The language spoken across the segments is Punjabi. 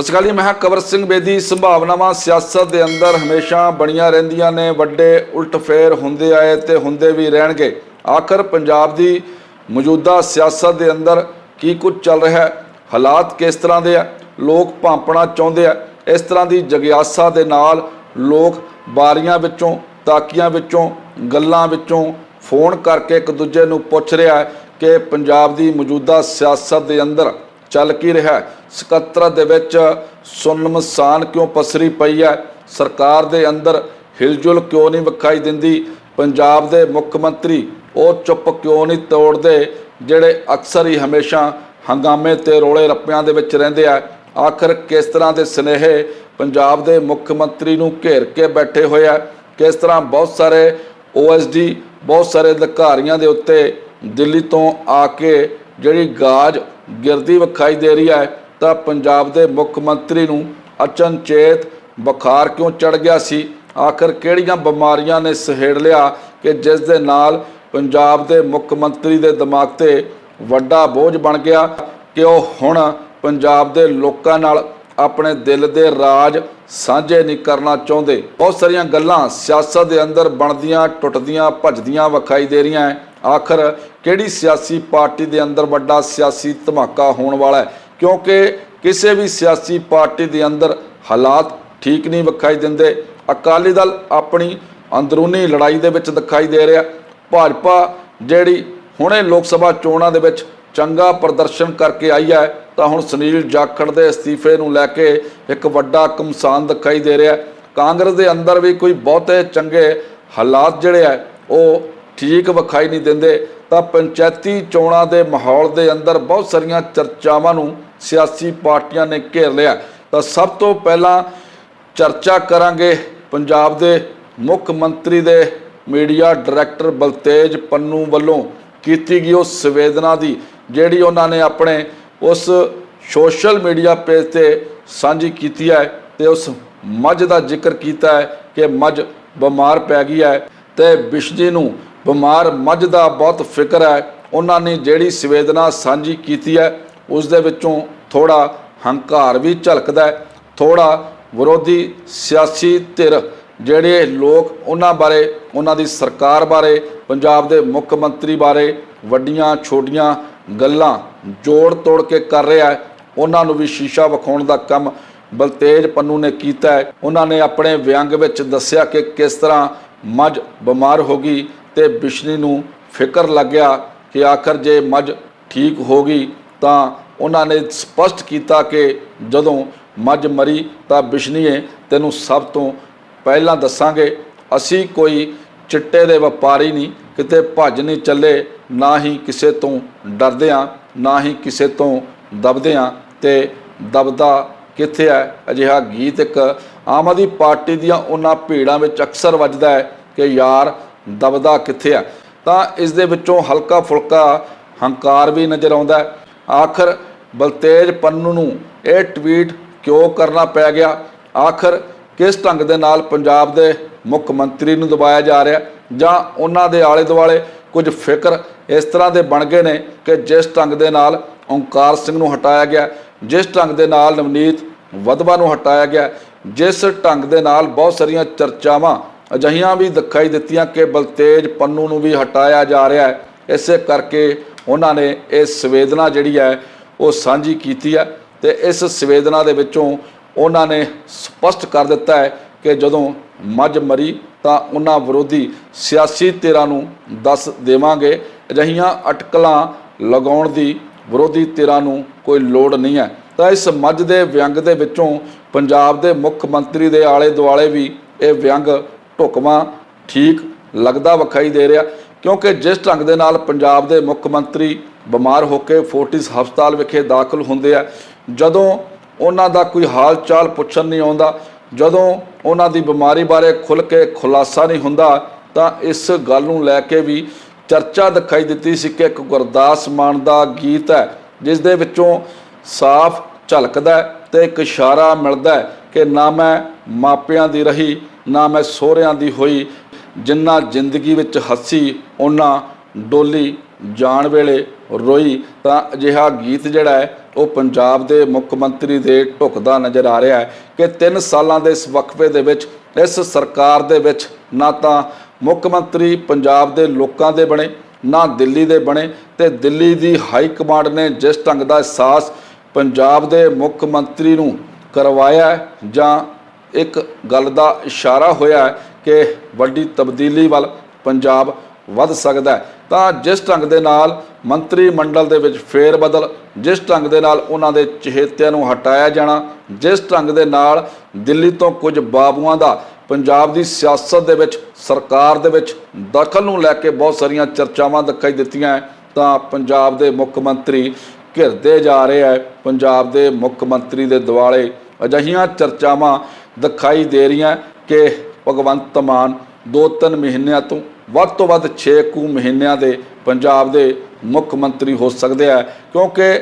ਸਤਿ ਸ਼੍ਰੀ ਅਕਾਲ ਜੀ, ਮੈਂ ਹਾਂ ਕਵਰ ਸਿੰਘ ਬੇਦੀ। ਸੰਭਾਵਨਾਵਾਂ ਸਿਆਸਤ ਦੇ ਅੰਦਰ ਹਮੇਸ਼ਾ ਬਣੀਆਂ ਰਹਿੰਦੀਆਂ ਨੇ। ਵੱਡੇ ਉਲਟਫੇਰ ਹੁੰਦੇ ਆਏ ਤੇ ਹੁੰਦੇ ਵੀ ਰਹਿਣਗੇ। ਆਖਰ ਪੰਜਾਬ ਦੀ ਮੌਜੂਦਾ ਸਿਆਸਤ ਦੇ ਅੰਦਰ ਕੀ ਕੁਝ ਚੱਲ ਰਿਹਾ ਹੈ? ਹਾਲਾਤ ਕਿਸ ਤਰ੍ਹਾਂ ਦੇ ਆ? ਲੋਕ ਭਾਂਪਣਾ ਚਾਹੁੰਦੇ ਆ। ਇਸ ਤਰ੍ਹਾਂ ਦੀ ਜਗਿਆਸਾ ਦੇ ਨਾਲ ਲੋਕ ਬਾਰੀਆਂ ਵਿੱਚੋਂ, ਤਾਕੀਆਂ ਵਿੱਚੋਂ, ਗੱਲਾਂ ਵਿੱਚੋਂ ਫੋਨ ਕਰਕੇ ਇੱਕ ਦੂਜੇ ਨੂੰ ਪੁੱਛ ਰਿਹਾ ਹੈ ਕਿ ਪੰਜਾਬ ਦੀ ਮੌਜੂਦਾ ਸਿਆਸਤ ਦੇ ਅੰਦਰ ਚੱਲ ਕੀ ਰਿਹਾ? ਹੈ ਸਕੱਤਰ ਦੇ ਵਿੱਚ ਸੁਨਮਸਾਨ ਕਿਉਂ ਪਸਰੀ ਪਈ ਹੈ ਸਰਕਾਰ ਦੇ ਅੰਦਰ ਹਿਲਜੁਲ ਕਿਉਂ ਨਹੀਂ ਵਿਖਾਈ ਦਿੰਦੀ? ਪੰਜਾਬ ਦੇ ਮੁੱਖ ਮੰਤਰੀ ਉਹ ਚੁੱਪ ਕਿਉਂ ਨਹੀਂ ਤੋੜਦੇ ਜਿਹੜੇ ਅਕਸਰ ਹੀ ਹਮੇਸ਼ਾ ਹੰਗਾਮੇ ਤੇ ਰੋਲੇ ਰੱਪਿਆਂ ਦੇ ਵਿੱਚ ਰਹਿੰਦੇ ਆ? ਆਖਰ ਕਿਸ ਤਰ੍ਹਾਂ ਦੇ ਸਨੇਹੇ ਪੰਜਾਬ ਦੇ ਮੁੱਖ ਮੰਤਰੀ ਨੂੰ ਘੇਰ ਕੇ ਬੈਠੇ ਹੋਏ ਆ? ਕਿਸ ਤਰ੍ਹਾਂ ਬਹੁਤ ਸਾਰੇ ਓਐਸਡੀ ਬਹੁਤ ਸਾਰੇ ਅਧਿਕਾਰੀਆਂ ਦੇ ਉੱਤੇ ਦਿੱਲੀ ਤੋਂ ਆ ਕੇ ਜਿਹੜੀ ਗਾਜ ਗਿਰਦੀ ਵਿਖਾਈ ਦੇ ਰਹੀ ਹੈ, ਤਾਂ ਪੰਜਾਬ ਦੇ ਮੁੱਖ ਮੰਤਰੀ ਨੂੰ ਅਚਨਚੇਤ ਬੁਖਾਰ ਕਿਉਂ ਚੜ ਗਿਆ ਸੀ? ਆਖਰ ਕਿਹੜੀਆਂ ਬਿਮਾਰੀਆਂ ਨੇ ਸਹੇੜ ਲਿਆ ਕਿ ਜਿਸ ਦੇ ਨਾਲ ਪੰਜਾਬ ਦੇ ਮੁੱਖ ਮੰਤਰੀ ਦੇ ਦਿਮਾਗ ਤੇ ਵੱਡਾ ਬੋਝ ਬਣ ਗਿਆ ਕਿ ਉਹ ਹੁਣ ਪੰਜਾਬ ਦੇ ਲੋਕਾਂ ਨਾਲ ਆਪਣੇ ਦਿਲ ਦੇ ਰਾਜ ਸਾਂਝੇ ਨਹੀਂ ਕਰਨਾ ਚਾਹੁੰਦੇ? ਬਹੁਤ ਸਾਰੀਆਂ ਗੱਲਾਂ ਸਿਆਸਤ ਦੇ ਅੰਦਰ ਬਣਦੀਆਂ, ਟੁੱਟਦੀਆਂ, ਭੱਜਦੀਆਂ ਵਿਖਾਈ ਦੇ ਰਹੀਆਂ ਹੈ। ਆਖਰ ਕਿਹੜੀ ਸਿਆਸੀ ਪਾਰਟੀ ਦੇ ਅੰਦਰ ਵੱਡਾ ਸਿਆਸੀ ਧਮਾਕਾ ਹੋਣ ਵਾਲਾ ਹੈ? ਕਿਉਂਕਿ ਕਿਸੇ ਵੀ ਸਿਆਸੀ ਪਾਰਟੀ ਦੇ ਅੰਦਰ ਹਾਲਾਤ ਠੀਕ ਨਹੀਂ ਵਿਖਾਈ ਦਿੰਦੇ। ਅਕਾਲੀ ਦਲ ਆਪਣੀ ਅੰਦਰੂਨੀ ਲੜਾਈ ਦੇ ਵਿੱਚ ਦਿਖਾਈ ਦੇ ਰਿਹਾ। ਭਾਜਪਾ ਜਿਹੜੀ ਹੁਣੇ ਲੋਕ ਸਭਾ ਚੋਣਾਂ ਦੇ ਵਿੱਚ ਚੰਗਾ ਪ੍ਰਦਰਸ਼ਨ ਕਰਕੇ ਆਈ ਹੈ, ਤਾਂ ਹੁਣ ਸੁਨੀਲ ਜਾਖੜ ਦੇ ਅਸਤੀਫੇ ਨੂੰ ਲੈ ਕੇ ਇੱਕ ਵੱਡਾ ਕਮਸਾਨ ਦਿਖਾਈ ਦੇ ਰਿਹਾ। ਕਾਂਗਰਸ ਦੇ ਅੰਦਰ ਵੀ ਕੋਈ ਬਹੁਤੇ ਚੰਗੇ ਹਾਲਾਤ ਜਿਹੜੇ ਆ ਉਹ ਠੀਕ ਵਿਖਾਈ ਨਹੀਂ ਦਿੰਦੇ, ਤਾਂ ਪੰਚਾਇਤੀ ਚੋਣਾਂ ਦੇ ਮਾਹੌਲ ਦੇ ਅੰਦਰ ਬਹੁਤ ਸਾਰੀਆਂ ਚਰਚਾਵਾਂ ਨੂੰ ਸਿਆਸੀ ਪਾਰਟੀਆਂ ਨੇ ਘੇਰ ਲਿਆ। ਤਾਂ ਸਭ ਤੋਂ ਪਹਿਲਾਂ ਚਰਚਾ ਕਰਾਂਗੇ ਪੰਜਾਬ ਦੇ ਮੁੱਖ ਮੰਤਰੀ ਦੇ, ਮੀਡੀਆ ਡਾਇਰੈਕਟਰ ਬਲਤੇਜ ਪੰਨੂ ਵੱਲੋਂ ਕੀਤੀ ਗਈ ਉਸ ਸੰਵੇਦਨਾ ਦੀ, ਜਿਹੜੀ ਉਹਨਾਂ ਨੇ ਆਪਣੇ ਉਸ ਸੋਸ਼ਲ ਮੀਡੀਆ ਪੇਜ ਤੇ ਸਾਂਝੀ ਕੀਤੀ ਹੈ ਤੇ ਉਸ ਮੱਝ ਦਾ ਜ਼ਿਕਰ ਕੀਤਾ ਹੈ ਕਿ ਮੱਝ ਬਿਮਾਰ ਪੈ ਗਈ ਹੈ ਤੇ ਬਿਸ਼ਜੀ ਨੂੰ ਬਿਮਾਰ ਮੱਝ ਦਾ ਬਹੁਤ ਫਿਕਰ ਹੈ। ਉਹਨਾਂ ਨੇ ਜਿਹੜੀ ਸੰਵੇਦਨਾ ਸਾਂਝੀ ਕੀਤੀ ਹੈ, ਉਸ ਦੇ ਵਿੱਚੋਂ ਥੋੜਾ ਹੰਕਾਰ ਵੀ ਝਲਕਦਾ ਹੈ। ਥੋੜਾ ਵਿਰੋਧੀ ਸਿਆਸੀ ਧਿਰ ਜਿਹੜੇ ਲੋਕ ਉਹਨਾਂ ਬਾਰੇ, ਉਹਨਾਂ ਦੀ ਸਰਕਾਰ ਬਾਰੇ, ਪੰਜਾਬ ਦੇ ਮੁੱਖ ਮੰਤਰੀ ਬਾਰੇ ਵੱਡੀਆਂ ਛੋਟੀਆਂ ਗੱਲਾਂ ਜੋੜ ਤੋੜ ਕੇ ਕਰ ਰਿਹਾ ਹੈ। ਉਹਨਾਂ ਨੂੰ ਵੀ ਸ਼ੀਸ਼ਾ ਵਿਖਾਉਣ ਦਾ ਕੰਮ ਬਲਤੇਜ ਪੰਨੂ ਨੇ ਕੀਤਾ ਹੈ। ਉਹਨਾਂ ਨੇ ਆਪਣੇ ਵਿਅੰਗ ਵਿੱਚ ਦੱਸਿਆ ਕਿ ਕਿਸ ਤਰ੍ਹਾਂ ਮੱਝ ਬਿਮਾਰ ਹੋ ਗਈ। ਤੇ ਬਿਸ਼ਨੀ ਨੂੰ ਫਿਕਰ ਲੱਗਿਆ ਕਿ ਆਖਰ ਜੇ ਮੱਝ ਠੀਕ ਹੋ ਗਈ ਤਾਂ ਉਹਨਾਂ ਨੇ ਸਪਸ਼ਟ ਕੀਤਾ ਕਿ ਜਦੋਂ ਮੱਝ ਮਰੀ ਤਾਂ ਬਿਸ਼ਨੀਏ, ਤੈਨੂੰ ਸਭ ਤੋਂ ਪਹਿਲਾਂ ਦੱਸਾਂਗੇ, ਅਸੀਂ ਕੋਈ ਚਿੱਟੇ ਦੇ ਵਪਾਰੀ ਨਹੀਂ, ਕਿਤੇ ਭੱਜ ਨਹੀਂ ਚੱਲੇ, ਨਾ ਹੀ ਕਿਸੇ ਤੋਂ ਡਰਦੇ ਆ, ਨਾ ਹੀ ਕਿਸੇ ਤੋਂ ਦਬਦੇ ਆ, ਤੇ ਦਬਦਾ ਕਿੱਥੇ ਹੈ ਅਜਿਹਾ ਗੀਤ ਇੱਕ ਆਮ ਆਦਮੀ ਪਾਰਟੀ ਦੀਆਂ ਉਹਨਾਂ ਭੀੜਾਂ ਵਿੱਚ ਅਕਸਰ ਵੱਜਦਾ ਹੈ ਕਿ ਯਾਰ ਦਬਦਾ ਕਿੱਥੇ ਆ? ਤਾਂ ਇਸ ਦੇ ਵਿੱਚੋਂ ਹਲਕਾ ਫੁਲਕਾ ਹੰਕਾਰ ਵੀ ਨਜ਼ਰ ਆਉਂਦਾ ਆਖਰ ਬਲਤੇਜ ਪੰਨੂ ਨੂੰ ਇਹ ਟਵੀਟ ਕਿਉਂ ਕਰਨਾ ਪੈ ਗਿਆ? ਆਖਰ ਕਿਸ ਢੰਗ ਦੇ ਨਾਲ ਪੰਜਾਬ ਦੇ ਮੁੱਖ ਮੰਤਰੀ ਨੂੰ ਦਬਾਇਆ ਜਾ ਰਿਹਾ? ਜਾਂ ਉਹਨਾਂ ਦੇ ਆਲੇ ਦੁਆਲੇ ਕੁਝ ਫਿਕਰ ਇਸ ਤਰ੍ਹਾਂ ਦੇ ਬਣ ਗਏ ਨੇ ਕਿ ਜਿਸ ਢੰਗ ਦੇ ਨਾਲ ਓਂਕਾਰ ਸਿੰਘ ਨੂੰ ਹਟਾਇਆ ਗਿਆ, ਜਿਸ ਢੰਗ ਦੇ ਨਾਲ ਨਵਨੀਤ ਵਧਵਾ ਨੂੰ ਹਟਾਇਆ ਗਿਆ, ਜਿਸ ਢੰਗ ਦੇ ਨਾਲ ਬਹੁਤ ਸਾਰੀਆਂ ਚਰਚਾਵਾਂ ਅਜਿਹੀਆਂ ਵੀ ਦਿਖਾਈ ਦਿੱਤੀਆਂ ਕਿ ਬਲਤੇਜ ਪੰਨੂ ਨੂੰ ਵੀ ਹਟਾਇਆ ਜਾ ਰਿਹਾ ਹੈ। ਇਸੇ ਕਰਕੇ ਉਹਨਾਂ ਨੇ ਇਹ ਸੰਵੇਦਨਾ ਜਿਹੜੀ ਹੈ, ਉਹ ਸਾਂਝੀ ਕੀਤੀ ਹੈ ਤੇ ਇਸ ਸੰਵੇਦਨਾ ਦੇ ਵਿੱਚੋਂ ਉਹਨਾਂ ਨੇ ਸਪਸ਼ਟ ਕਰ ਦਿੱਤਾ ਹੈ ਕਿ ਜਦੋਂ ਮੱਝ ਮਰੀ ਤਾਂ ਉਹਨਾਂ ਵਿਰੋਧੀ ਸਿਆਸੀ ਧਿਰਾਂ ਨੂੰ ਦੱਸ ਦੇਵਾਂਗੇ। ਅਜਿਹੀਆਂ ਅਟਕਲਾਂ ਲਗਾਉਣ ਦੀ ਵਿਰੋਧੀ ਧਿਰਾਂ ਨੂੰ ਕੋਈ ਲੋੜ ਨਹੀਂ ਹੈ। ਤਾਂ ਇਸ ਮੱਝ ਦੇ ਵਿਅੰਗ ਦੇ ਵਿੱਚੋਂ ਪੰਜਾਬ ਦੇ ਮੁੱਖ ਮੰਤਰੀ ਦੇ ਆਲੇ ਦੁਆਲੇ ਵੀ ਇਹ ਵਿਅੰਗ ਢੁਕਵਾਂ ਠੀਕ ਲੱਗਦਾ ਵਿਖਾਈ ਦੇ ਰਿਹਾ, ਕਿਉਂਕਿ ਜਿਸ ਢੰਗ ਦੇ ਨਾਲ ਪੰਜਾਬ ਦੇ ਮੁੱਖ ਮੰਤਰੀ ਬਿਮਾਰ ਹੋ ਕੇ ਫੋਰਟਿਸ ਹਸਪਤਾਲ ਵਿਖੇ ਦਾਖਲ ਹੁੰਦੇ ਆ, ਜਦੋਂ ਉਹਨਾਂ ਦਾ ਕੋਈ ਹਾਲ ਚਾਲ ਪੁੱਛਣ ਨਹੀਂ ਆਉਂਦਾ, ਜਦੋਂ ਉਹਨਾਂ ਦੀ ਬਿਮਾਰੀ ਬਾਰੇ ਖੁੱਲ ਕੇ ਖੁਲਾਸਾ ਨਹੀਂ ਹੁੰਦਾ, ਤਾਂ ਇਸ ਗੱਲ ਨੂੰ ਲੈ ਕੇ ਵੀ ਚਰਚਾ ਦਿਖਾਈ ਦਿੱਤੀ ਸੀ ਕਿ ਇੱਕ ਗੁਰਦਾਸ ਮਾਨ ਦਾ ਗੀਤ ਹੈ, ਜਿਸ ਦੇ ਵਿੱਚੋਂ ਸਾਫ਼ ਝਲਕਦਾ ਹੈ ਤੇ ਇੱਕ ਇਸ਼ਾਰਾ ਮਿਲਦਾ ਕਿ ਨਾ ਮੈਂ ਮਾਪਿਆਂ ਦੀ ਰਹੀ ਨਾ ਮੈਂ ਸਹੁਰਿਆਂ ਦੀ ਹੋਈ। ਜਿੰਨਾ ਜ਼ਿੰਦਗੀ ਵਿੱਚ ਹੱਸੀ ਉਹਨਾਂ ਡੋਲੀ ਜਾਣ ਵੇਲੇ ਰੋਈ। ਤਾਂ ਅਜਿਹਾ ਗੀਤ ਜਿਹੜਾ ਹੈ, ਉਹ ਪੰਜਾਬ ਦੇ ਮੁੱਖ ਮੰਤਰੀ ਦੇ ਢੁਕਦਾ ਨਜ਼ਰ ਆ ਰਿਹਾ ਹੈ ਕਿ 3 ਸਾਲਾਂ ਦੇ ਇਸ ਵਕਫੇ ਦੇ ਵਿੱਚ, ਇਸ ਸਰਕਾਰ ਦੇ ਵਿੱਚ ਨਾ ਤਾਂ ਮੁੱਖ ਮੰਤਰੀ ਪੰਜਾਬ ਦੇ ਲੋਕਾਂ ਦੇ ਬਣੇ, ਨਾ ਦਿੱਲੀ ਦੇ ਬਣੇ ਤੇ ਦਿੱਲੀ ਦੀ ਹਾਈ ਕਮਾਂਡ ਨੇ ਜਿਸ ਢੰਗ ਦਾ ਅਹਿਸਾਸ ਪੰਜਾਬ ਦੇ ਮੁੱਖ ਮੰਤਰੀ ਨੂੰ ਕਰਵਾਇਆ ਜਾਂ ਇੱਕ ਗੱਲ ਦਾ ਇਸ਼ਾਰਾ ਹੋਇਆ ਹੈ ਕਿ ਵੱਡੀ ਤਬਦੀਲੀ ਵੱਲ ਪੰਜਾਬ ਵੱਧ ਸਕਦਾ ਹੈ। ਤਾਂ ਜਿਸ ਢੰਗ ਦੇ ਨਾਲ ਮੰਤਰੀ ਮੰਡਲ ਦੇ ਵਿੱਚ ਫੇਰ ਬਦਲ ਜਿਸ ਢੰਗ ਦੇ ਨਾਲ ਉਹਨਾਂ ਦੇ ਚਹੇਤਿਆਂ ਨੂੰ ਹਟਾਇਆ ਜਾਣਾ, ਜਿਸ ਢੰਗ ਦੇ ਨਾਲ ਦਿੱਲੀ ਤੋਂ ਕੁਝ ਬਾਬੂਆਂ ਦਾ, ਪੰਜਾਬ ਦੀ ਸਿਆਸਤ ਦੇ ਵਿੱਚ, ਸਰਕਾਰ ਦੇ ਵਿੱਚ ਦਖਲ ਨੂੰ ਲੈ ਕੇ ਬਹੁਤ ਸਾਰੀਆਂ ਚਰਚਾਵਾਂ ਦਿਖਾਈ ਦਿੱਤੀਆਂ ਹੈ, ਤਾਂ ਪੰਜਾਬ ਦੇ ਮੁੱਖ ਮੰਤਰੀ ਘਿਰਦੇ ਜਾ ਰਹੇ ਹੈ। ਪੰਜਾਬ ਦੇ ਮੁੱਖ ਮੰਤਰੀ ਦੇ ਦਿਵਾਲੇ ਅਜਿਹੀਆਂ ਚਰਚਾਵਾਂ ਦਿਖਾਈ ਦੇ ਰਹੀਆਂ ਕਿ ਭਗਵੰਤ ਮਾਨ ਦੋ ਤਿੰਨ ਮਹੀਨਿਆਂ ਤੋਂ ਵੱਧ ਤੋਂ ਵੱਧ 6 ਕੁ ਮਹੀਨਿਆਂ ਦੇ ਪੰਜਾਬ ਦੇ ਮੁੱਖ ਮੰਤਰੀ ਹੋ ਸਕਦੇ ਆ, ਕਿਉਂਕਿ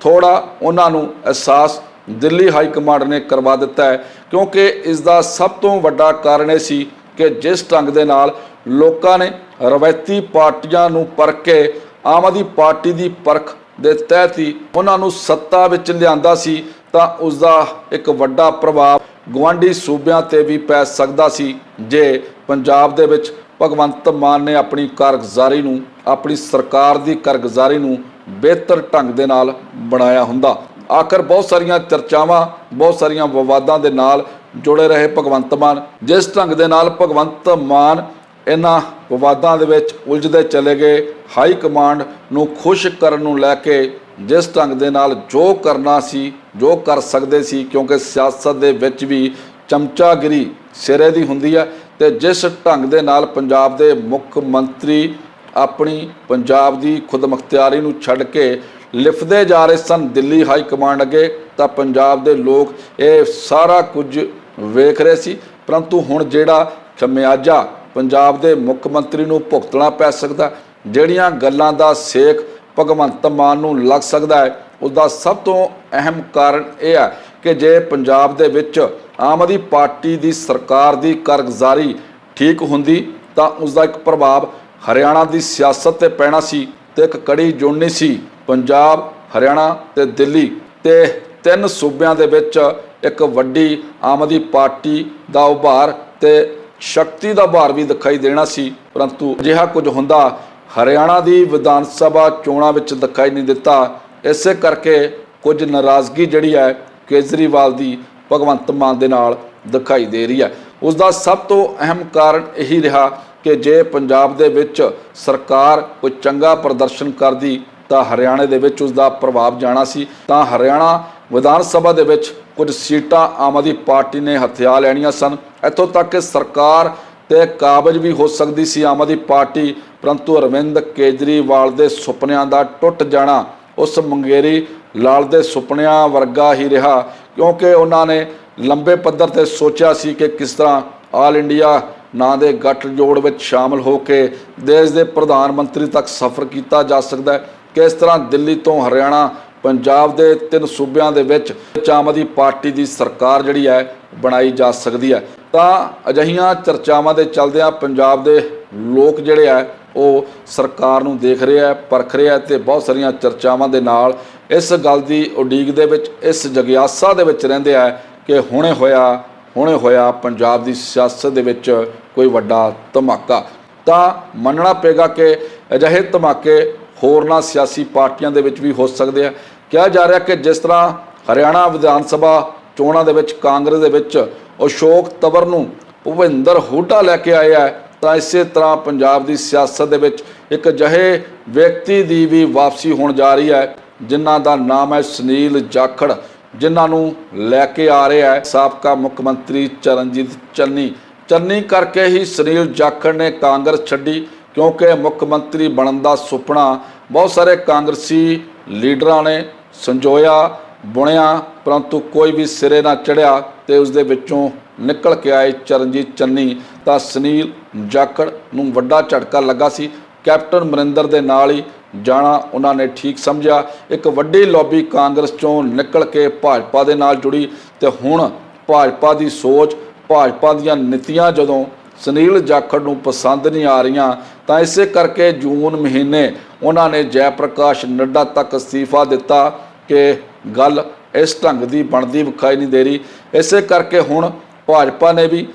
ਥੋੜਾ ਉਹਨਾਂ ਨੂੰ ਅਹਿਸਾਸ ਦਿੱਲੀ ਹਾਈ ਕਮਾਂਡ ਨੇ ਕਰਵਾ ਦਿੱਤਾ ਹੈ, ਕਿਉਂਕਿ ਇਸ ਦਾ ਸਭ ਤੋਂ ਵੱਡਾ ਕਾਰਨ ਇਹ ਸੀ ਕਿ ਜਿਸ ਢੰਗ ਦੇ ਨਾਲ ਲੋਕਾਂ ਨੇ ਰਵਾਇਤੀ ਪਾਰਟੀਆਂ ਨੂੰ ਪਰਖ ਕੇ ਆਮ ਆਦਮੀ ਪਾਰਟੀ ਦੀ ਪਰਖ ਦੇ ਤਹਿਤ ਹੀ ਉਹਨਾਂ ਨੂੰ ਸੱਤਾ ਵਿੱਚ ਲਿਆਂਦਾ ਸੀ, ਤਾਂ ਉਸ ਦਾ ਇੱਕ ਵੱਡਾ ਪ੍ਰਭਾਵ ਗਵਾਂਢੀ ਸੂਬਿਆਂ ਤੇ ਵੀ ਪੈ ਸਕਦਾ ਸੀ ਜੇ ਪੰਜਾਬ ਦੇ ਵਿੱਚ ਭਗਵੰਤ ਮਾਨ ਨੇ ਆਪਣੀ ਕਾਰਗੁਜ਼ਾਰੀ ਨੂੰ, ਆਪਣੀ ਸਰਕਾਰ ਦੀ ਕਾਰਗੁਜ਼ਾਰੀ ਨੂੰ ਬਿਹਤਰ ਢੰਗ ਦੇ ਨਾਲ ਬਣਾਇਆ ਹੁੰਦਾ। ਆਖਰ ਬਹੁਤ ਸਾਰੀਆਂ ਚਰਚਾਵਾਂ, ਬਹੁਤ ਸਾਰੀਆਂ ਵਿਵਾਦਾਂ ਦੇ ਨਾਲ ਜੁੜੇ ਰਹੇ ਭਗਵੰਤ ਮਾਨ। ਜਿਸ ਢੰਗ ਦੇ ਨਾਲ ਭਗਵੰਤ ਮਾਨ ਇਹਨਾਂ ਵਿਵਾਦਾਂ ਦੇ ਵਿੱਚ ਉਲਝਦੇ ਚਲੇ ਗਏ, ਹਾਈ ਕਮਾਂਡ ਨੂੰ ਖੁਸ਼ ਕਰਨ ਨੂੰ ਲੈ ਕੇ ਜਿਸ ਢੰਗ ਦੇ ਨਾਲ ਜੋ ਕਰਨਾ ਸੀ, ਜੋ ਕਰ ਸਕਦੇ ਸੀ, ਕਿਉਂਕਿ ਸਿਆਸਤ ਦੇ ਵਿੱਚ ਵੀ ਚਮਚਾਗਿਰੀ ਸਿਰੇ ਦੀ ਹੁੰਦੀ ਹੈ ਤੇ ਜਿਸ ਢੰਗ ਦੇ ਨਾਲ ਪੰਜਾਬ ਦੇ ਮੁੱਖ ਮੰਤਰੀ ਆਪਣੀ ਪੰਜਾਬ ਦੀ ਖੁਦਮੁਖਤਿਆਰੀ ਨੂੰ ਛੱਡ ਕੇ ਲਿਫਦੇ ਜਾ ਰਹੇ ਸਨ ਦਿੱਲੀ ਹਾਈ ਕਮਾਂਡ ਅੱਗੇ, ਤਾਂ ਪੰਜਾਬ ਦੇ ਲੋਕ ਇਹ ਸਾਰਾ ਕੁਝ ਵੇਖ ਰਹੇ ਸੀ। ਪਰੰਤੂ ਹੁਣ ਜਿਹੜਾ ਖਮਿਆਜਾ ਪੰਜਾਬ ਦੇ ਮੁੱਖ ਮੰਤਰੀ ਨੂੰ ਭੁਗਤਣਾ ਪੈ ਸਕਦਾ, ਜਿਹੜੀਆਂ ਗੱਲਾਂ ਦਾ ਸੇਖ ਭਗਵੰਤ ਮਾਨ ਨੂੰ ਲੱਗ ਸਕਦਾ ਹੈ। ਉਸ ਦਾ ਸਭ ਤੋਂ ਅਹਿਮ ਕਾਰਨ ਇਹ ਹੈ ਕਿ ਜੇ ਪੰਜਾਬ ਦੇ ਵਿੱਚ ਆਮ ਆਦਮੀ ਪਾਰਟੀ ਦੀ ਸਰਕਾਰ ਦੀ ਕਾਰਗੁਜ਼ਾਰੀ ਠੀਕ ਹੁੰਦੀ, ਤਾਂ ਉਸ ਦਾ ਇੱਕ ਪ੍ਰਭਾਵ ਹਰਿਆਣਾ ਦੀ ਸਿਆਸਤ ਤੇ ਪੈਣਾ ਸੀ ਤੇ ਇੱਕ ਕੜੀ ਜੁੜਨੀ ਸੀ। ਪੰਜਾਬ, ਹਰਿਆਣਾ ਤੇ ਦਿੱਲੀ ਤੇ ਤਿੰਨ ਸੂਬਿਆਂ ਦੇ ਵਿੱਚ ਇੱਕ ਵੱਡੀ ਆਮ ਆਦਮੀ ਪਾਰਟੀ ਦਾ ਉਭਾਰ ਤੇ ਸ਼ਕਤੀ ਦਾ ਉਭਾਰ ਵੀ ਦਿਖਾਈ ਦੇਣਾ ਸੀ। ਪਰੰਤੂ ਅਜਿਹਾ ਕੁਝ ਹੁੰਦਾ ਹਰਿਆਣਾ ਦੀ ਵਿਧਾਨ ਸਭਾ ਚੋਣਾਂ ਵਿੱਚ ਦਿਖਾਈ ਨਹੀਂ ਦਿੱਤਾ। ਇਸੇ ਕਰਕੇ ਕੁਝ ਨਾਰਾਜ਼ਗੀ ਜਿਹੜੀ ਹੈ ਕੇਜਰੀਵਾਲ ਦੀ ਭਗਵੰਤ ਮਾਨ ਦੇ ਨਾਲ ਦਿਖਾਈ ਦੇ ਰਹੀ ਹੈ। ਉਸ ਦਾ ਸਭ ਤੋਂ ਅਹਿਮ ਕਾਰਨ ਇਹੀ ਰਿਹਾ ਕਿ ਜੇ ਪੰਜਾਬ ਦੇ ਵਿੱਚ ਸਰਕਾਰ ਕੋਈ ਚੰਗਾ ਪ੍ਰਦਰਸ਼ਨ ਕਰਦੀ, ਤਾਂ ਹਰਿਆਣੇ ਦੇ ਵਿੱਚ ਉਸ ਦਾ ਪ੍ਰਭਾਵ ਜਾਣਾ ਸੀ। ਤਾਂ ਹਰਿਆਣਾ ਵਿਧਾਨ ਸਭਾ ਦੇ ਵਿੱਚ ਕੁਝ ਸੀਟਾਂ ਆਮ ਆਦਮੀ ਪਾਰਟੀ ਨੇ ਹਥਿਆ ਲੈਣੀਆਂ ਸਨ। ਇੱਥੋਂ ਤੱਕ ਕਿ ਸਰਕਾਰ ਤੇ ਕਾਬਜ ਵੀ ਹੋ ਸਕਦੀ ਸੀ ਆਮ ਆਦਮੀ ਪਾਰਟੀ, ਪਰੰਤੂ ਅਰਵਿੰਦ ਕੇਜਰੀਵਾਲ ਦੇ ਸੁਪਨਿਆਂ ਦਾ ਟੁੱਟ ਜਾਣਾ, ਉਸ ਮੰਗੇਰੀ ਲਾਲ ਦੇ ਸੁਪਨਿਆਂ ਵਰਗਾ ਹੀ ਰਿਹਾ, ਕਿਉਂਕਿ ਉਹਨਾਂ ਨੇ ਲੰਬੇ ਪੱਧਰ ਤੇ ਸੋਚਿਆ ਸੀ ਕਿ ਕਿਸ ਤਰ੍ਹਾਂ ਆਲ ਇੰਡੀਆ ਨਾਂ ਦੇ ਗੱਠਜੋੜ ਵਿੱਚ ਸ਼ਾਮਲ ਹੋ ਕੇ ਦੇਸ਼ ਦੇ ਪ੍ਰਧਾਨ ਮੰਤਰੀ ਤੱਕ ਸਫ਼ਰ ਕੀਤਾ ਜਾ ਸਕਦਾ ਹੈ ਕਿਸ ਤਰ੍ਹਾਂ ਦਿੱਲੀ ਤੋਂ ਹਰਿਆਣਾ, ਪੰਜਾਬ ਦੇ ਤਿੰਨ ਸੂਬਿਆਂ ਦੇ ਵਿੱਚ ਆਮ ਆਦਮੀ ਪਾਰਟੀ ਦੀ ਸਰਕਾਰ ਜਿਹੜੀ ਹੈ, ਬਣਾਈ ਜਾ ਸਕਦੀ ਹੈ। ਤਾਂ ਅਜਿਹੀਆਂ ਚਰਚਾਵਾਂ ਦੇ ਚੱਲਦਿਆਂ ਪੰਜਾਬ ਦੇ ਲੋਕ ਜਿਹੜੇ ਆ, ਉਹ ਸਰਕਾਰ ਨੂੰ ਦੇਖ ਰਹੇ ਆ, ਪਰਖ ਰਹੇ ਆ ਤੇ ਬਹੁਤ ਸਾਰੀਆਂ ਚਰਚਾਵਾਂ ਦੇ ਨਾਲ ਇਸ ਗੱਲ ਦੀ ਉਡੀਕ ਦੇ ਵਿੱਚ, ਇਸ ਜਗਿਆਸਾ ਦੇ ਵਿੱਚ ਰਹਿੰਦੇ ਆ ਕਿ ਹੁਣੇ ਹੋਇਆ ਹੁਣੇ ਹੋਇਆ ਪੰਜਾਬ ਦੀ ਸਿਆਸਤ ਦੇ ਵਿੱਚ ਕੋਈ ਵੱਡਾ ਧਮਾਕਾ। ਤਾਂ ਮੰਨਣਾ ਪਏਗਾ ਕਿ ਅਜਿਹੇ ਧਮਾਕੇ ਹੋਰਨਾਂ ਸਿਆਸੀ ਪਾਰਟੀਆਂ ਦੇ ਵਿੱਚ ਵੀ ਹੋ ਸਕਦੇ ਆ। ਕਿਹਾ ਜਾ ਰਿਹਾ ਕਿ ਜਿਸ ਤਰ੍ਹਾਂ ਹਰਿਆਣਾ ਵਿਧਾਨ ਸਭਾ ਚੋਣਾਂ ਦੇ ਵਿੱਚ, ਕਾਂਗਰਸ ਦੇ ਵਿੱਚ ਅਸ਼ੋਕ ਤਵਰ ਨੂੰ ਭੁਪਿੰਦਰ ਹੁੱਡਾ ਲੈ ਕੇ ਆਇਆ ਹੈ। ਤਾਂ ਇਸੇ ਤਰ੍ਹਾਂ ਪੰਜਾਬ ਦੀ ਸਿਆਸਤ ਦੇ ਵਿੱਚ ਇੱਕ ਅਜਿਹੇ ਵਿਅਕਤੀ ਦੀ ਵੀ ਵਾਪਸੀ ਹੋਣ ਜਾ ਰਹੀ ਹੈ, ਜਿਨ੍ਹਾਂ ਦਾ ਨਾਮ ਹੈ ਸੁਨੀਲ ਜਾਖੜ, ਜਿਨ੍ਹਾਂ ਨੂੰ ਲੈ ਕੇ ਆ ਰਿਹਾ ਹੈ ਸਾਬਕਾ ਮੁੱਖ ਮੰਤਰੀ ਚਰਨਜੀਤ ਚੰਨੀ। ਚੰਨੀ ਕਰਕੇ ਹੀ ਸੁਨੀਲ ਜਾਖੜ ਨੇ ਕਾਂਗਰਸ ਛੱਡੀ, ਕਿਉਂਕਿ ਮੁੱਖ ਮੰਤਰੀ ਬਣਨ ਦਾ ਸੁਪਨਾ ਬਹੁਤ ਸਾਰੇ ਕਾਂਗਰਸੀ ਲੀਡਰਾਂ ਨੇ ਸੰਜੋਇਆ। ਬੁਣਿਆ, ਪਰੰਤੂ ਕੋਈ ਵੀ ਸਿਰੇ ਨਾ ਚੜਿਆ ਤੇ ਉਸ ਦੇ ਵਿੱਚੋਂ ਨਿਕਲ ਕੇ ਆਏ ਚਰਨਜੀਤ ਚੰਨੀ ਤਾਂ ਸੁਨੀਲ ਜਾਖੜ ਨੂੰ ਵੱਡਾ ਝਟਕਾ ਲੱਗਾ ਸੀ। ਕੈਪਟਨ ਮਰਿੰਦਰ ਦੇ ਨਾਲ ਹੀ ਜਾਣਾ ਉਹਨਾਂ ਨੇ ਠੀਕ ਸਮਝਿਆ। ਇੱਕ ਵੱਡੀ ਲੌਬੀ ਕਾਂਗਰਸ ਚੋਂ ਨਿਕਲ ਕੇ ਭਾਜਪਾ ਦੇ ਨਾਲ ਜੁੜੀ ਤੇ ਹੁਣ ਭਾਜਪਾ ਦੀ ਸੋਚ, ਭਾਜਪਾ ਦੀਆਂ ਨੀਤੀਆਂ ਜਦੋਂ ਸੁਨੀਲ ਜਾਖੜ ਨੂੰ ਪਸੰਦ ਨਹੀਂ ਆ ਰਹੀਆਂ, ਤਾਂ ਇਸੇ ਕਰਕੇ ਜੂਨ ਮਹੀਨੇ ਉਹਨਾਂ ਨੇ ਜੈ ਪ੍ਰਕਾਸ਼ ਨੱਡਾ ਤੱਕ ਅਸਤੀਫਾ ਦਿੱਤਾ। ਕਿ ਗੱਲ ਇਸ ਢੰਗ ਦੀ ਬਣਦੀ ਵਿਖਾਈ ਨਹੀਂ ਦੇ ਰਹੀ। ਇਸੇ ਕਰਕੇ ਹੁਣ ਭਾਜਪਾ ਨੇ ਵੀ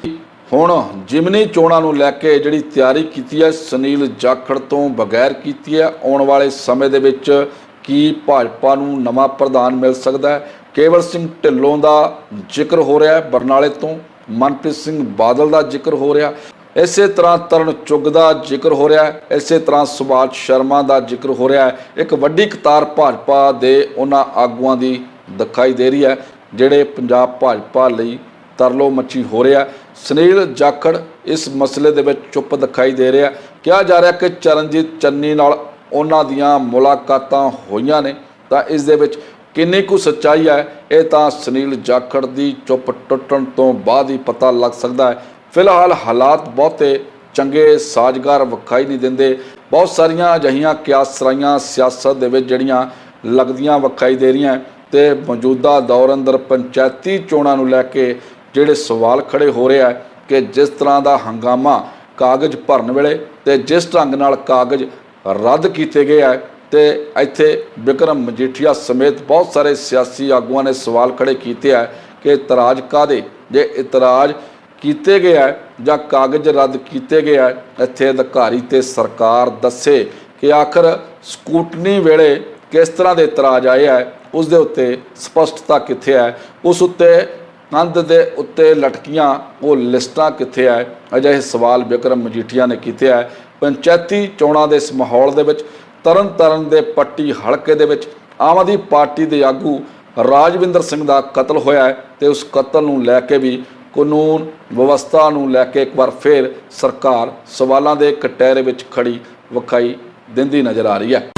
ਹੁਣ ਜਿਮਨੀ ਚੋਣਾਂ ਨੂੰ ਲੈ ਕੇ ਜਿਹੜੀ ਤਿਆਰੀ ਕੀਤੀ ਹੈ, ਸੁਨੀਲ ਜਾਖੜ ਤੋਂ ਬਗੈਰ ਕੀਤੀ ਹੈ, ਆਉਣ ਵਾਲੇ ਸਮੇਂ ਦੇ ਵਿੱਚ ਕੀ ਭਾਜਪਾ ਨੂੰ ਨਵਾਂ ਪ੍ਰਧਾਨ ਮਿਲ ਸਕਦਾ ਹੈ? ਕੇਵਲ ਸਿੰਘ ਢਿੱਲੋਂ ਦਾ ਜ਼ਿਕਰ ਹੋ ਰਿਹਾ ਹੈ, ਬਰਨਾਲੇ ਤੋਂ ਮਨਪ੍ਰੀਤ ਸਿੰਘ ਬਾਦਲ ਦਾ ਜ਼ਿਕਰ ਹੋ ਰਿਹਾ। ਇਸੇ ਤਰ੍ਹਾਂ ਤਰਨ ਚੁੱਗ ਦਾ ਜ਼ਿਕਰ ਹੋ ਰਿਹਾ ਹੈ, ਇਸੇ ਤਰ੍ਹਾਂ ਸੁਭਾਸ਼ ਸ਼ਰਮਾ ਦਾ ਜ਼ਿਕਰ ਹੋ ਰਿਹਾ ਹੈ। ਇੱਕ ਵੱਡੀ ਕਤਾਰ ਭਾਜਪਾ ਦੇ ਉਹਨਾਂ ਆਗੂਆਂ ਦੀ ਦਿਖਾਈ ਦੇ ਰਹੀ ਹੈ, ਜਿਹੜੇ ਪੰਜਾਬ ਭਾਜਪਾ ਲਈ ਤਰਲੋ ਮੱਛੀ ਹੋ ਰਿਹਾ ਸੁਨੀਲ ਜਾਖੜ ਇਸ ਮਸਲੇ ਦੇ ਵਿੱਚ ਚੁੱਪ ਦਿਖਾਈ ਦੇ ਰਿਹਾ ਕਿਹਾ ਜਾ ਰਿਹਾ ਕਿ ਚਰਨਜੀਤ ਚੰਨੀ ਨਾਲ ਉਹਨਾਂ ਦੀਆਂ ਮੁਲਾਕਾਤਾਂ ਹੋਈਆਂ ਨੇ, ਤਾਂ ਇਸ ਦੇ ਵਿੱਚ ਕਿੰਨੀ ਕੁ ਸੱਚਾਈ ਹੈ, ਇਹ ਤਾਂ ਸੁਨੀਲ ਜਾਖੜ ਦੀ ਚੁੱਪ ਟੁੱਟਣ ਤੋਂ ਬਾਅਦ ਹੀ ਪਤਾ ਲੱਗ ਸਕਦਾ ਹੈ ਫਿਲਹਾਲ ਹਾਲਾਤ ਬਹੁਤੇ ਚੰਗੇ, ਸਾਜ਼ਗਾਰ ਵਿਖਾਈ ਨਹੀਂ ਦਿੰਦੇ। ਬਹੁਤ ਸਾਰੀਆਂ ਅਜਿਹੀਆਂ ਕਿਆਸਰਾਈਆਂ ਸਿਆਸਤ ਦੇ ਵਿੱਚ ਜਿਹੜੀਆਂ ਲੱਗਦੀਆਂ ਵਿਖਾਈ ਦੇ ਰਹੀਆਂ ਤੇ ਮੌਜੂਦਾ ਦੌਰ ਅੰਦਰ ਪੰਚਾਇਤੀ ਚੋਣਾਂ ਨੂੰ ਲੈ ਕੇ ਜਿਹੜੇ ਸਵਾਲ ਖੜੇ ਹੋ ਰਿਹਾ ਹੈ ਕਿ ਜਿਸ ਤਰ੍ਹਾਂ ਦਾ ਹੰਗਾਮਾ ਕਾਗਜ਼ ਭਰਨ ਵੇਲੇ ਤੇ ਜਿਸ ਢੰਗ ਨਾਲ ਕਾਗਜ਼ ਰੱਦ ਕੀਤੇ ਗਏ ਹੈ ਤੇ ਇੱਥੇ ਵਿਕਰਮ ਮਜੀਠੀਆ ਸਮੇਤ ਬਹੁਤ ਸਾਰੇ ਸਿਆਸੀ ਆਗੂਆਂ ਨੇ ਸਵਾਲ ਖੜੇ ਕੀਤੇ ਹੈ ਕਿ ਇਤਰਾਜ਼ ਕਾਦੇ ਜੇ ਇਤਰਾਜ਼ ਕੀਤੇ ਗਏ ਹੈ ਜਾਂ ਕਾਗਜ਼ ਰੱਦ ਕੀਤੇ ਗਏ ਹੈ ਇੱਥੇ ਅਧਿਕਾਰੀ ਤੇ ਸਰਕਾਰ ਦੱਸੇ ਕਿ ਆਖਰ ਸਕੂਟਨੀ ਵੇਲੇ ਕਿਸ ਤਰ੍ਹਾਂ ਦੇ ਇਤਰਾਜ਼ ਆਏ ਹੈ ਉਸ ਦੇ ਉੱਤੇ ਸਪਸ਼ਟਤਾ ਕਿੱਥੇ ਹੈ ਉਸ ਉੱਤੇ ਕੰਧ ਦੇ ਉੱਤੇ ਲਟਕੀਆਂ ਉਹ ਲਿਸਟਾਂ ਕਿੱਥੇ ਹੈ ਅਜਿਹੇ ਸਵਾਲ ਬਿਕਰਮ ਮਜੀਠੀਆ ਨੇ ਕੀਤੇ ਹੈ ਪੰਚਾਇਤੀ ਚੋਣਾਂ ਦੇ ਇਸ ਮਾਹੌਲ ਦੇ ਵਿੱਚ ਤਰਨ ਤਾਰਨ ਦੇ ਪੱਟੀ ਹਲਕੇ ਦੇ ਵਿੱਚ, ਆਮ ਆਦਮੀ ਪਾਰਟੀ ਦੇ ਆਗੂ ਰਾਜਵਿੰਦਰ ਸਿੰਘ ਦਾ ਕਤਲ ਹੋਇਆ ਹੈ ਤੇ ਉਸ ਕਤਲ ਨੂੰ ਲੈ ਕੇ ਵੀ ਕਾਨੂੰਨ ਵਿਵਸਥਾ ਨੂੰ ਲੈ ਕੇ ਇੱਕ ਵਾਰ ਫੇਰ ਸਰਕਾਰ ਸਵਾਲਾਂ ਦੇ ਕਟਹਿਰੇ ਵਿੱਚ ਖੜੀ ਵਿਖਾਈ ਦਿੰਦੀ ਨਜ਼ਰ ਆ ਰਹੀ ਹੈ।